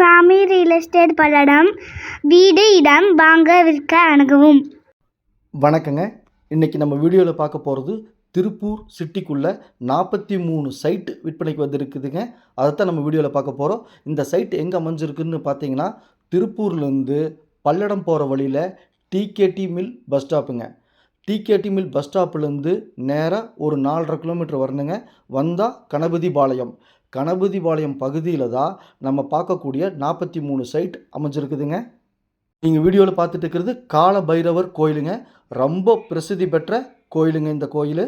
சாமி real estate Palladam வீடு இடம் வாங்க விற்க அணுகவும். வணக்கங்க. இன்றைக்கி நம்ம வீடியோவில் பார்க்க போகிறது திருப்பூர் சிட்டிக்குள்ளே நாற்பத்தி மூணு சைட்டு விற்பனைக்கு வந்திருக்குதுங்க. அதைத்தான் நம்ம வீடியோவில் பார்க்க போகிறோம் இந்த சைட் எங்கே அமைஞ்சிருக்குன்னு பார்த்தீங்கன்னா திருப்பூர்லேருந்து பல்லடம் போகிற வழியில் டிகேடி மில் பஸ் ஸ்டாப்புங்க டிகேடி மில் பஸ் ஸ்டாப்லேருந்து நேராக ஒரு நாலரை கிலோமீட்டர் வரணுங்க. வந்தால் கணபதிபாளையம் கணபதிபாளையம் பகுதியில் தான் நம்ம பார்க்கக்கூடிய நாற்பத்தி மூணு சைட் அமைஞ்சிருக்குதுங்க. நீங்கள் வீடியோவில் பார்த்துட்டு இருக்கிறது கால பைரவர் கோயிலுங்க. ரொம்ப பிரசித்தி பெற்ற கோயிலுங்க இந்த கோயில்.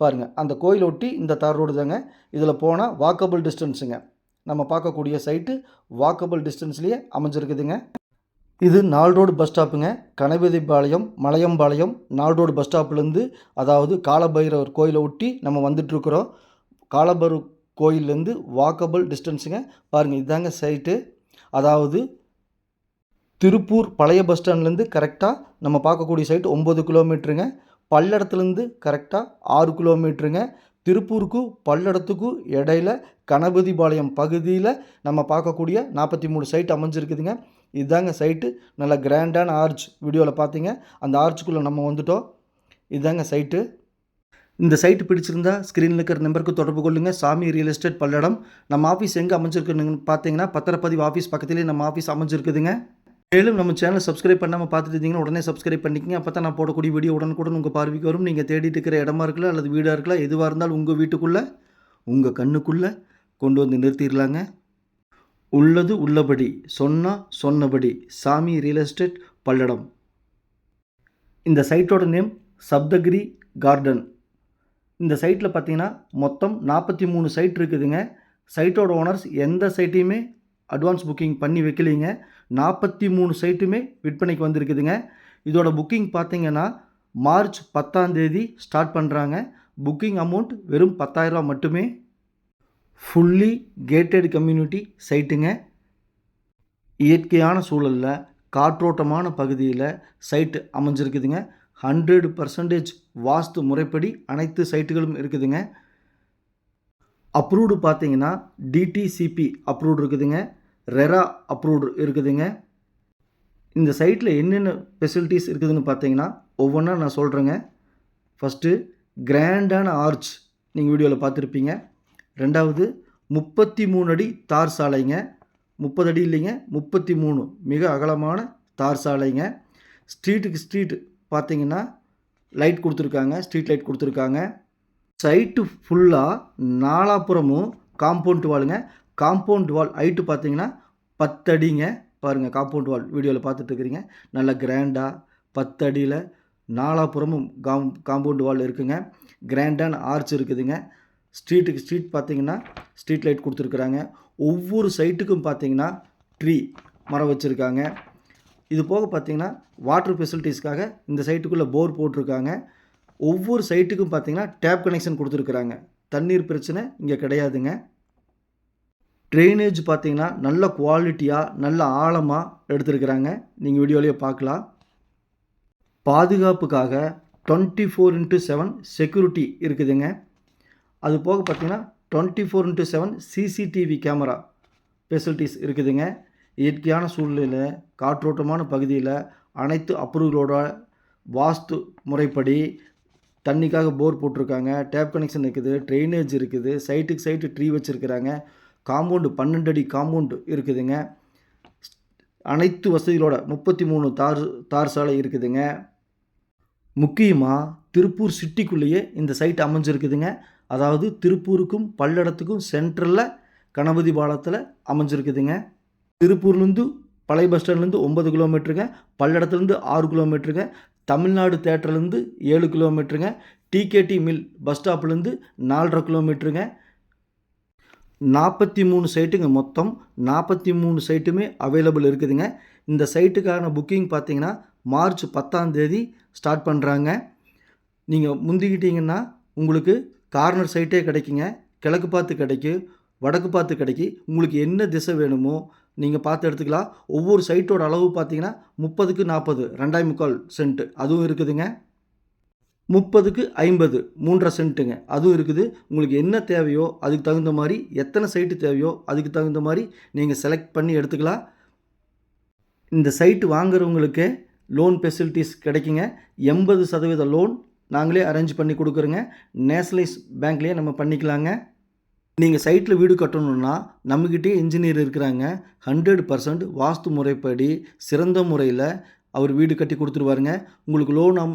பாருங்கள் அந்த கோயிலை ஒட்டி இந்த தார் ரோடு தாங்க. இதில் போனால் வாக்கபிள் டிஸ்டன்ஸுங்க நம்ம பார்க்கக்கூடிய சைட்டு வாக்கபிள் டிஸ்டன்ஸ்லேயே அமைஞ்சிருக்குதுங்க. இது நால் ரோடு பஸ் ஸ்டாப்புங்க கணபதிபாளையம் மலையம்பாளையம் நால் ரோடு பஸ் ஸ்டாப்லேருந்து அதாவது காலபைரவர் கோயிலை ஒட்டி நம்ம வந்துட்டுருக்குறோம் காலபைரவர் கோயிலேருந்து வாக்கபிள் டிஸ்டன்ஸுங்க பாருங்கள் இதுதாங்க சைட்டு அதாவது திருப்பூர் பழைய பஸ் ஸ்டாண்ட்லேருந்து கரெக்டாக நம்ம பார்க்கக்கூடிய சைட் ஒம்பது கிலோமீட்டருங்க பல்லடத்துலேருந்து கரெக்டாக ஆறு கிலோமீட்டருங்க திருப்பூருக்கும் பல்லடத்துக்கும் இடையில கணபதிபாளையம் பகுதியில் நம்ம பார்க்கக்கூடிய நாற்பத்தி மூணு சைட் அமைஞ்சிருக்குதுங்க. இதுதாங்க சைட்டு நல்ல கிராண்டான ஆர்ச் வீடியோவில் பார்த்தீங்க. அந்த ஆர்ச்சுக்குள்ளே நம்ம வந்துட்டோம். இதுதாங்க சைட்டு இந்த சைட்டு பிடிச்சிருந்தா ஸ்க்ரீனில் இருக்கிற நம்பருக்கு தொடர்பு கொள்ளுங்கள் சாமி ரியல் எஸ்டேட் பல்லடம். நம்ம ஆஃபீஸ் எங்கே அமைஞ்சிருக்குன்னு பார்த்தீங்கன்னா பத்திரப்பதிவு ஆஃபீஸ் பக்கத்துலேயே நம்ம ஆஃபீஸ் அமைஞ்சிருக்குதுங்க. மேலும் நம்ம சேனல் சப்ஸ்கிரைப் பண்ணாமல் பார்த்துட்டு இருந்தீங்கன்னா உடனே சப்ஸ்கிரைப் பண்ணிக்கங்க. அப்போ தான் நான் போடக்கூடிய வீடியோ உடனுக்குடன் உங்கள் பார்வைக்கு வரும். நீங்கள் தேடிட்டு இருக்கிற இடமா இருக்கலாம் அல்லது வீடாக இருக்கலாம் எதுவாக இருந்தாலும் உங்கள் வீட்டுக்குள்ளே உங்கள் கண்ணுக்குள்ளே கொண்டு வந்து நிறுத்திடலாங்க உள்ளது உள்ளபடி சொன்னால் சொன்னபடி சாமி ரியல் எஸ்டேட் பல்லடம். இந்த சைட்டோட நேம் சப்தகிரி கார்டன் இந்த சைட்டில் பார்த்தீங்கன்னா மொத்தம் நாற்பத்தி மூணு சைட் இருக்குதுங்க. சைட்டோட ஓனர்ஸ் எந்த சைட்டையுமே அட்வான்ஸ் புக்கிங் பண்ணி வைக்கலைங்க. நாற்பத்தி மூணு சைட்டுமே விற்பனைக்கு வந்திருக்குதுங்க. இதோட புக்கிங் பார்த்தீங்கன்னா மார்ச் பத்தாம் தேதி ஸ்டார்ட் பண்ணுறாங்க புக்கிங் அமௌண்ட் வெறும் பத்தாயிரரூபா மட்டுமே. ஃபுல்லி கேட்டட் கம்யூனிட்டி சைட்டுங்க இயற்கையான சூழலில் காற்றோட்டமான பகுதியில் சைட்டு அமைஞ்சிருக்குதுங்க. ஹண்ட்ரட் பர்சன்டேஜ் வாஸ்து முறைப்படி அனைத்து சைட்டுகளும் இருக்குதுங்க. அப்ரூவ்டு பார்த்தீங்கன்னா டிடிசிபி அப்ரூவ்டு இருக்குதுங்க. ரெரா அப்ரூவ்டு இருக்குதுங்க. இந்த சைட்டில் என்னென்ன ஃபெசிலிட்டிஸ் இருக்குதுன்னு பார்த்தீங்கன்னா ஒவ்வொன்றா நான் சொல்கிறேங்க ஃபஸ்ட்டு கிராண்டான ஆர்ச் நீங்கள் வீடியோவில் பார்த்துருப்பீங்க. ரெண்டாவது முப்பத்தி மூணு அடி தார் சாலைங்க. முப்பது அடி இல்லைங்க முப்பத்தி மூணு. மிக அகலமான தார் சாலைங்க. ஸ்ட்ரீட்டுக்கு ஸ்ட்ரீட் பார்த்தீங்கன்னா லைட் கொடுத்துருக்காங்க ஸ்ட்ரீட் லைட் கொடுத்துருக்காங்க. சைட்டு ஃபுல்லாக நாலாப்புறமும் காம்பவுண்ட் வாலுங்க காம்பவுண்ட் வால் ஹைட்டு பார்த்தீங்கன்னா பத்தடிங்க. பாருங்கள் காம்பவுண்ட் வால் வீடியோவில் பார்த்துட்ருக்குறீங்க. நல்லா நல்ல கிராண்டாக பத்தடியில் நாலாப்புறமும் காம் காம்பவுண்ட் வால் இருக்குங்க. கிராண்டான ஆர்ச் இருக்குதுங்க. ஸ்ட்ரீட்டுக்கு ஸ்ட்ரீட் பார்த்தீங்கன்னா ஸ்ட்ரீட் லைட் கொடுத்துருக்குறாங்க. ஒவ்வொரு சைட்டுக்கும் பார்த்தீங்கன்னா ட்ரீ மரம் வச்சுருக்காங்க. இது போக பார்த்தீங்கன்னா வாட்டர் ஃபெசிலிட்டிஸ்க்காக இந்த சைட்டுக்குள்ளே போர் போட்டிருக்காங்க. ஒவ்வொரு சைட்டுக்கும் பார்த்தீங்கன்னா டேப் கனெக்ஷன் கொடுத்துருக்குறாங்க. தண்ணீர் பிரச்சனை இங்கே கிடையாதுங்க. ட்ரைனேஜ் பார்த்திங்கன்னா நல்ல குவாலிட்டியாக நல்ல ஆழமாக எடுத்துருக்குறாங்க. நீங்கள் வீடியோலேயே பார்க்கலாம். பாதுகாப்புக்காக twenty four into seven security இருக்குதுங்க. அது போக பார்த்தீங்கன்னா twenty four into seven CCTV camera facilities இருக்குதுங்க. இயற்கையான சூழ்நிலையில் காற்றோட்டமான பகுதியில் அனைத்து அப்ரூவலோட வாஸ்து முறைப்படி தண்ணிக்காக போர் போட்டிருக்காங்க. டேப் கனெக்ஷன் இருக்குது ட்ரைனேஜ் இருக்குது சைட்டுக்கு சைட்டு ட்ரீ வச்சுருக்கிறாங்க. காம்பவுண்டு பன்னெண்டு அடி காம்பவுண்டு இருக்குதுங்க. அனைத்து வசதிகளோட முப்பத்தி மூணு தார் தார் சாலை இருக்குதுங்க. முக்கியமாக திருப்பூர் சிட்டிக்குள்ளேயே இந்த சைட் அமைஞ்சிருக்குதுங்க. அதாவது திருப்பூருக்கும் பல்லடத்துக்கும் சென்ட்ரலில் கணபதி பாலத்தில் அமைஞ்சிருக்குதுங்க. திருப்பூர்லேருந்து பழைய பஸ் ஸ்டாண்ட்லேருந்து ஒம்பது கிலோமீட்டருங்க பல்லடத்துலேருந்து ஆறு கிலோமீட்டருங்க தமிழ்நாடு தேட்டர்லேருந்து ஏழு கிலோமீட்டருங்க டிகேடி மில் பஸ் ஸ்டாப்லேருந்து நாலரை கிலோமீட்டருங்க நாற்பத்தி மூணு சைட்டுங்க மொத்தம் நாற்பத்தி மூணு சைட்டுமே அவைலபிள் இருக்குதுங்க. இந்த சைட்டுக்கான புக்கிங் பார்த்தீங்கன்னா மார்ச் பத்தாம் தேதி ஸ்டார்ட் பண்ணுறாங்க நீங்கள் முந்திக்கிட்டீங்கன்னா உங்களுக்கு கார்னர் சைட்டே கிடைக்குங்க. கிழக்கு பார்த்து கிடைக்கும் வடக்கு பார்த்து கிடைக்கி. உங்களுக்கு என்ன திசை வேணுமோ நீங்கள் பார்த்து எடுத்துக்கலாம். ஒவ்வொரு சைட்டோட அளவு பார்த்தீங்கன்னா முப்பதுக்கு நாற்பது ரெண்டாய் முக்கால் சென்ட்டு அதுவும் இருக்குதுங்க. முப்பதுக்கு ஐம்பது மூன்றரை சென்ட்டுங்க. அதுவும் இருக்குது. உங்களுக்கு என்ன தேவையோ அதுக்கு தகுந்த மாதிரி எத்தனை சைட்டு தேவையோ அதுக்கு தகுந்த மாதிரி நீங்கள் செலக்ட் பண்ணி எடுத்துக்கலாம். இந்த சைட்டு வாங்குறவங்களுக்கு லோன் ஃபெசிலிட்டிஸ் கிடைக்குங்க. எண்பது சதவீத லோன் நாங்களே அரேஞ்ச் பண்ணி கொடுக்குறோங்க. நேஷனலைஸ் பேங்க்லேயே நம்ம பண்ணிக்கலாங்க. நீங்கள் சைட்டில் வீடு கட்டணுன்னா நம்மக்கிட்டே இன்ஜினியர் இருக்கிறாங்க. ஹண்ட்ரட் பர்சன்ட் வாஸ்து முறைப்படி சிறந்த முறையில் அவர் வீடு கட்டி கொடுத்துருவாருங்க. உங்களுக்கு லோன் அம்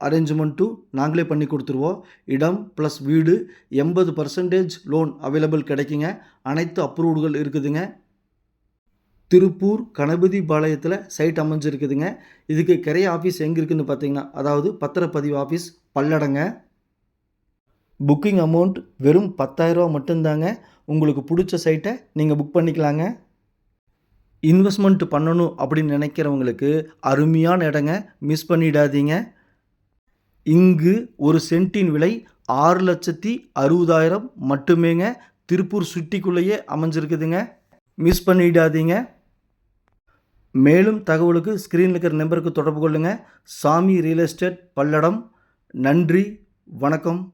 அரேஞ்ச்மெண்ட்டும் நாங்களே பண்ணி கொடுத்துருவோம். இடம் ப்ளஸ் வீடு எண்பது பர்சன்டேஜ் லோன் அவைலபிள் கிடைக்குங்க. அனைத்து அப்ரூவ்டுகள் இருக்குதுங்க. திருப்பூர் கணபதி பாளையத்தில் சைட் அமைஞ்சிருக்குதுங்க. இதுக்கு கிரைய ஆஃபீஸ் எங்கே இருக்குதுன்னு பார்த்தீங்கன்னா அதாவது பத்திரப்பதிவு ஆஃபீஸ் பல்லடங்க. புக்கிங் அமௌண்ட் வெறும் 10000 மட்டும்தாங்க. உங்களுக்கு பிடிச்ச சைட்டை நீங்கள் புக் பண்ணிக்கலாங்க. இன்வெஸ்ட்மெண்ட் பண்ணணும் அப்படின்னு நினைக்கிறவங்களுக்கு அருமையான இடங்க. மிஸ் பண்ணிடாதீங்க. இங்கு ஒரு சென்ட்டின் விலை ஆறு லட்சத்தி அறுபதாயிரம் மட்டுமேங்க. திருப்பூர் சுட்டிக்குள்ளேயே அமைஞ்சிருக்குதுங்க. மிஸ் பண்ணிடாதீங்க. மேலும் தகவலுக்கு ஸ்க்ரீனில் இருக்கிற நம்பருக்கு தொடர்பு கொள்ளுங்கள் சாமி ரியல் எஸ்டேட் பல்லடம். நன்றி. வணக்கம்.